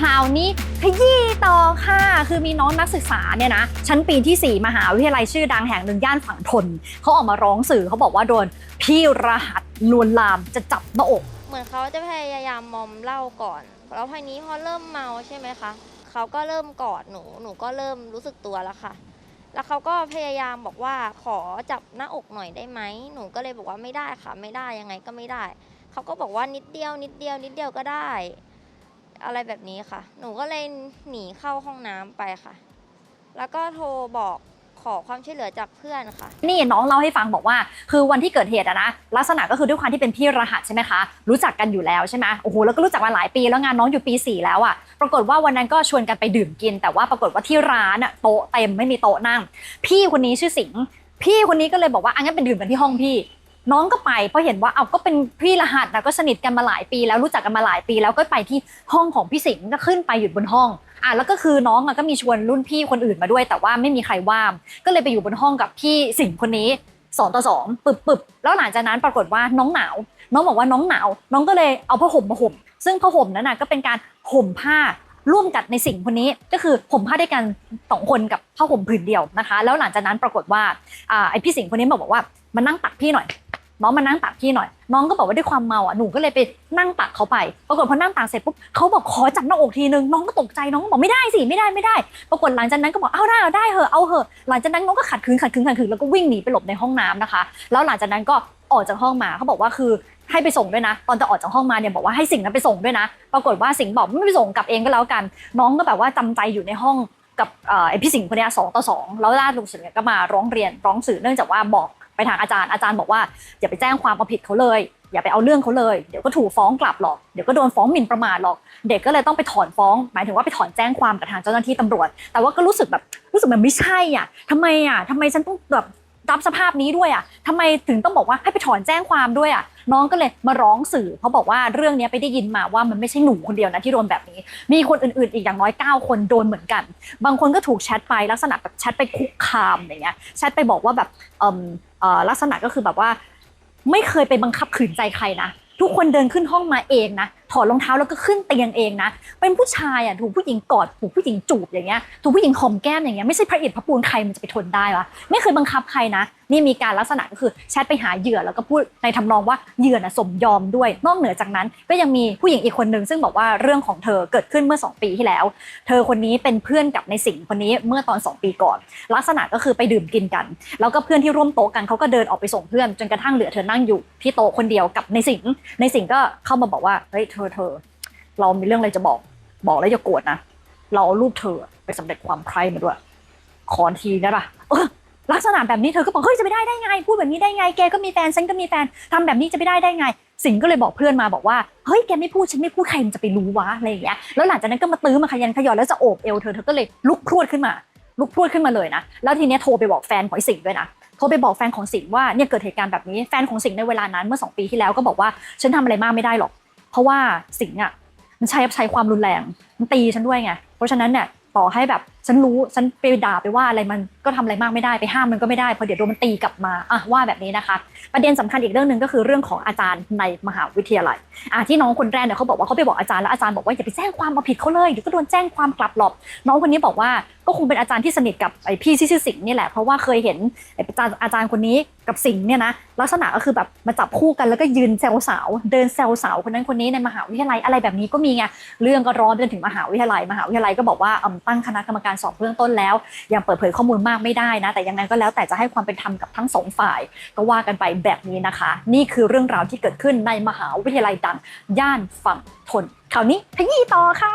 ข่าวนี้ขยี้ต่อค่ะ คือมีน้องนักศึกษาเนี่ยนะ ชั้นปีที่ 4 มหาวิทยาลัยชื่อดังแห่งหนึ่งย่านฝั่งทน เขาออกมาร้องสื่อเขาบอกว่าโดนพี่รหัสลวนลามจะจับหน้าอก เหมือนเขาจะพยายามมอมเหล้าก่อน แล้วทีนี้พอเริ่มเมาใช่ไหมคะ เขาก็เริ่มกอดหนู หนูก็เริ่มรู้สึกตัวแล้วค่ะ แล้วเขาก็พยายามบอกว่าขอจับหน้าอกหน่อยได้ไหม หนูก็เลยบอกว่าไม่ได้ค่ะ ไม่ได้ยังไงก็ไม่ได้ เขาก็บอกว่านิดเดียวนิดเดียวนิดเดียวก็ได้ อะไรแบบนี้ค่ะ หนูก็เลยหนีเข้าห้องน้ำไปค่ะ แล้วก็โทรบอกขอความช่วยเหลือจากเพื่อนค่ะ นี่น้องเล่าให้ฟังบอกว่า คือวันที่เกิดเหตุอะนะลักษณะก็คือด้วยความที่เป็นพี่รหัสใช่ไหมคะ รู้จักกันอยู่แล้วใช่ไหมโอ้โหแล้วก็รู้จักมาหลายปีแล้วงานน้องอยู่ปี 4 แล้วอะปรากฏว่าวันนั้นก็ชวนกันไปดื่มกิน แต่ว่าปรากฏว่าที่ร้านอะโต๊ะเต็มไม่มีโต๊ะนั่ง พี่คนนี้ชื่อสิงห์พี่คนนี้ก็เลยบอกว่าอังั้นไปดื่มกันที่ห้องพี่ น้องก็ไปเพราะเห็นว่าเอาก็เป็นพี่รหัสนะก็สนิทกันมาหลายปี แล้วรู้จักกันมาหลายปี แล้วก็ไปที่ห้องของพี่สิงห์ก็ขึ้นไปอยู่บนห้องอะแล้วก็คือน้องอะก็มีชวนรุ่นพี่คนอื่นมาด้วย แต่ว่าไม่มีใครว่างก็เลยไปอยู่บนห้องกับพี่สิงห์คนนี้สองต่อสองปึบปึบแล้วหลังจากนั้นปรากฏว่าน้องหนาว น้องบอกว่าน้องหนาว น้องก็เลยเอาผ้าห่มมาห่ม ซึ่งผ้าห่มนั้นนะก็เป็นการห่มผ้าร่วมกันในสิ่งคนนี้ก็คือห่มผ้าด้วยกันสองคนกับผ้าห่มผืนเดียวนะคะ แล้วหลังจากนั้นปรากฏว่าอ่าไอพี่สิงห์คนนี้บอกว่ามานั่งตักพี่หน่อย น้องมานั่งตักพี่หน่อย น้องก็บอกว่าด้วยความเมาอะหนูก็เลยไปนั่งตักเขาไปปรากฏพอนั่งตักเสร็จปุ๊บเขาบอกขอจับหน้าอกทีนึงน้องก็ตกใจน้องก็บอกไม่ได้สิไม่ได้ไม่ได้ปรากฏหลังจากนั้นก็บอกเอาได้เอาได้เหอะเอาเหอะหลังจากนั้นน้องก็ขัดขืนขัดขืนขัดขืนแล้วก็วิ่งหนีไปหลบในห้องน้ำนะคะ แล้วหลังจากนั้นก็ออกจากห้องมาเขาบอกว่าคือให้ไปส่งด้วยนะ ตอนจะออกจากห้องมาเนี่ยบอกว่าให้สิงห์นั้นไปส่งด้วยนะ ปรากฏว่าสิงห์บอกไม่ไปส่งกลับเองก็แล้วกัน น้องก็แบบว่าจำใจอยู่ในห้องกับไอพี่สิงห์คนนี้สองต่อสองแล้วล่าสุดเนี่ยก็มาร้องเรียนร้องสื่อเนื่องจากว่าบอก ไปทางอาจารย์อาจารย์บอกว่าอย่าไปแจ้งความเอาผิดเขาเลย อย่าไปเอาเรื่องเขาเลยเดี๋ยวก็ถูกฟ้องกลับหรอกเดี๋ยวก็โดนฟ้องหมิ่นประมาทหรอก เด็กก็เลยต้องไปถอนฟ้อง หมายถึงว่าไปถอนแจ้งความกับทางเจ้าหน้าที่ตำรวจ แต่ว่าก็รู้สึกแบบรู้สึกมันไม่ใช่อะทำไมอะทำไมฉันต้องแบบรับสภาพนี้ด้วยอะทำไมถึงต้องบอกว่าให้ไปถอนแจ้งความด้วยอะ น้องก็เลยมาร้องสื่อเพราะบอกว่าเรื่องนี้ไปได้ยินมาว่ามันไม่ใช่หนูคนเดียวนะที่โดนแบบนี้ มีคนอื่นๆ อีกอย่างน้อย 9 คนโดนเหมือนกัน บางคนก็ถูกแชทไปลักษณะแบบแชทไปคุกคามอย่างเงี้ยแชทไปบอกว่าแบบลักษณะก็คือแบบว่า ไม่เคยไปบังคับขืนใจใครนะทุกคนเดินขึ้นห้องมาเองนะ ถอดรองเท้าแล้วก็ขึ้นเตียงเองนะ เป็นผู้ชายอะถูกผู้หญิงกอดถูกผู้หญิงจูบอย่างเงี้ยถูกผู้หญิงหอมแก้มอย่างเงี้ยไม่ใช่พระอิฐพระปูนใครมันจะไปทนได้วะไม่เคยบังคับใครนะ นี่มีการลักษณะก็คือแชทไปหาเหยื่อแล้วก็พูดในทำนองว่าเหยื่อน่ะสมยอมด้วย นอกเหนือจากนั้นก็ยังมีผู้หญิงอีกคนนึงซึ่งบอกว่าเรื่องของเธอเกิดขึ้นเมื่อ 2 ปีที่แล้ว เธอคนนี้เป็นเพื่อนกับในสิงคนนี้เมื่อตอน 2 ปีก่อน ลักษณะก็คือไปดื่มกินกัน แล้วก็เพื่อนที่ร่วมโต๊ะกันเขาก็เดินออกไปส่งเพื่อนจนกระทั่งเหลือเธอนั่งอยู่ที่โต๊ะคนเดียวกับในสิงในสิงก็เข้ามาบอกว่าเฮ้ยเธอเธอ เรามีเรื่องอะไรจะบอก บอกแล้วอย่าโกรธนะ เราเอารูปเธอไปสำเร็จความใคร่มาด้วย ขอทีนะล่ะลักษณะแบบนี้เธอก็บอกเฮ้ยจะไปได้ได้ไง พูดแบบนี้ได้ไง แกก็มีแฟนฉันก็มีแฟนทำแบบนี้จะไปได้ได้ไง สิงก็เลยบอกเพื่อนมาบอกว่าเฮ้ยแกไม่พูดฉันไม่พูดใครมันจะไปรู้วะอะไรอย่างเงี้ยแล้วหลังจากนั้นก็มาตื้อมาขยันขยอนแล้วจะโอบเอวเธอเธอก็เลยลุกพรวดขึ้นมา ลุกพรวดขึ้นมาเลยนะแล้วทีเนี้ยโทรไปบอกแฟนของสิงด้วยนะโทรไปบอกแฟนของสิงว่าเนี่ยเกิดเหตุการณ์แบบนี้แฟนของสิงในเวลานั้นเมื่อสองปีที่แล้วก็บอกว่าฉันทำอะไรมากไม่ได้หรอก เพราะว่าสิงห์อะมันใช้ใช้ความรุนแรงมันตีฉันด้วยไงเพราะฉะนั้นเนี่ยต่อให้แบบฉันรู้ฉันไปด่าไปว่าอะไรมัน ก็ทำอะไรมากไม่ได้ไปห้ามมันก็ไม่ได้เพราะเดี๋ยวโดนมันตีกลับมาอะว่าแบบนี้นะคะ ประเด็นสำคัญอีกเรื่องหนึ่งก็คือเรื่องของอาจารย์ในมหาวิทยาลัยอะที่น้องคนแรกเนี่ยเขาบอกว่าเขาไปบอกอาจารย์แล้วอาจารย์บอกว่าอย่าไปแจ้งความเอาผิดเขาเลยเดี๋ยวก็โดนแจ้งความกลับหรอกน้องคนนี้บอกว่าก็คงเป็นอาจารย์ที่สนิทกับไอพี่ที่ชื่อสิงห์นี่แหละเพราะว่าเคยเห็นอาจารย์อาจารย์คนนี้กับสิงห์เนี่ยนะลักษณะก็คือแบบมาจับคู่กันแล้วก็ยืนแซวสาว เดินแซวสาวคนนั้นคนนี้ในมหาวิทยาลัยอะไรแบบนี้ก็มีไงเรื่องก็ร้อนไปจนถึงมหาวิทยาลัย มหาวิทยาลัยก็บอกว่าตั้งคณะกรรมการสอบเบื้องต้นแล้วยังเปิดเผยข้อมูลมากไม่ได้นะ แต่ยังไงก็แล้วแต่จะให้ความเป็นธรรมกับทั้งสองฝ่าย ก็ว่ากันไปแบบนี้นะคะ นี่คือเรื่องราวที่เกิดขึ้นในมหาวิทยาลัยดังย่านฝั่งทนคราวนี้ขยี้ต่อค่ะ